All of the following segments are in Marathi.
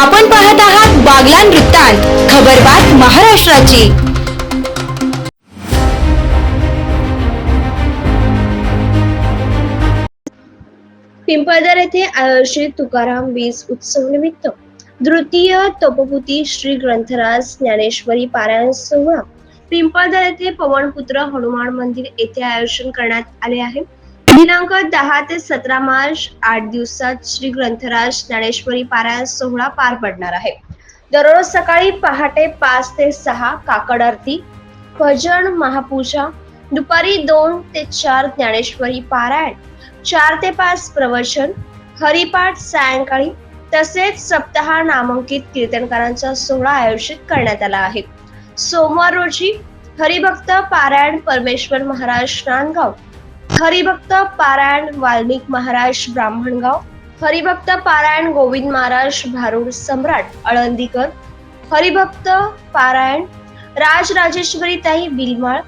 आपण पाहत आहात बागलान वृत्तांत खबरबात महाराष्ट्राची. पिंपळदर येथे आयोजित तुकाराम वीज उत्सव निमित्त द्वितीय तपपुती श्री ग्रंथराज ज्ञानेश्वरी पारायण सोहळा पिंपळदर येथे पवनपुत्र हनुमान मंदिर येथे आयोजन करण्यात आले आहे. दिनांक दहा ते सतरा मार्च आठ दिवसात श्री ग्रंथराज ज्ञानेश्वरी पारायण सोहळा पार पडणार आहे. दररोज सकाळी पहाटे पाच ते सहा काकड आरती भजन महापूजा दुपारी दोन ते चार ज्ञानेश्वरी पारायण चार ते पाच प्रवचन हरिपाठ सायंकाळी तसेच सप्ताह नामांकित कीर्तनकारांचा सोहळा आयोजित करण्यात आला आहे. सोमवार रोजी हरिभक्त पारायण परमेश्वर महाराज नांदगाव हरिभक्त पारायण वाल्मिक महाराज ब्राह्मणगाव हरिभक्त पारायण गोविंद महाराज भारूड सम्राट आळंदीकर हरिभक्त पारायण राजराजेश्वरीताई बिलमाळ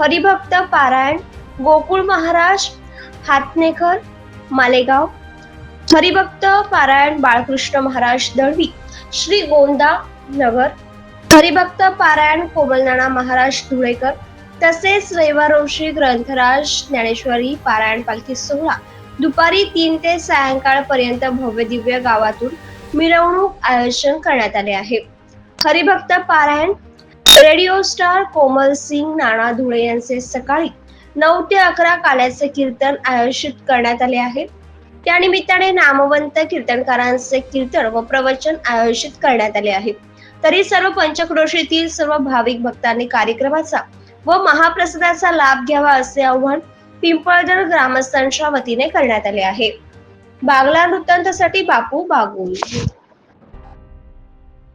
हरिभक्त पारायण गोकुळ महाराज हातनेकर मालेगाव हरिभक्त पारायण बाळकृष्ण महाराज दळवी श्री गोंदा नगर हरिभक्त पारायण कोमलनाना महाराज धुळेकर तसेच रविवार रोजी ग्रंथराज ज्ञानेश्वरी पारायण पालखी सोहळा. दुपारी तीन ते सायंकाळपर्यंत भव्य दिव्य गावातून मिरवणूक आयोजन करण्यात आले आहे. हरिभक्त पारायण रेडिओ स्टार कोमल सिंग नाना धुळे यांचे सकाळी नऊ ते अकरा काल्याचे कीर्तन आयोजित करण्यात आले आहे. त्यानिमित्ताने नामवंत कीर्तनकारांचे कीर्तन व प्रवचन आयोजित करण्यात आले आहे. तरी सर्व पंचक्रोशीतील सर्व भाविक भक्तांनी कार्यक्रमाचा व महाप्रसादाचा लाभ घ्यावा असे आव्हान पिंपळदर ग्रामस्थांच्या वतीने करण्यात आले आहे. बागला वृत्तांतासाठी बापू बागुल.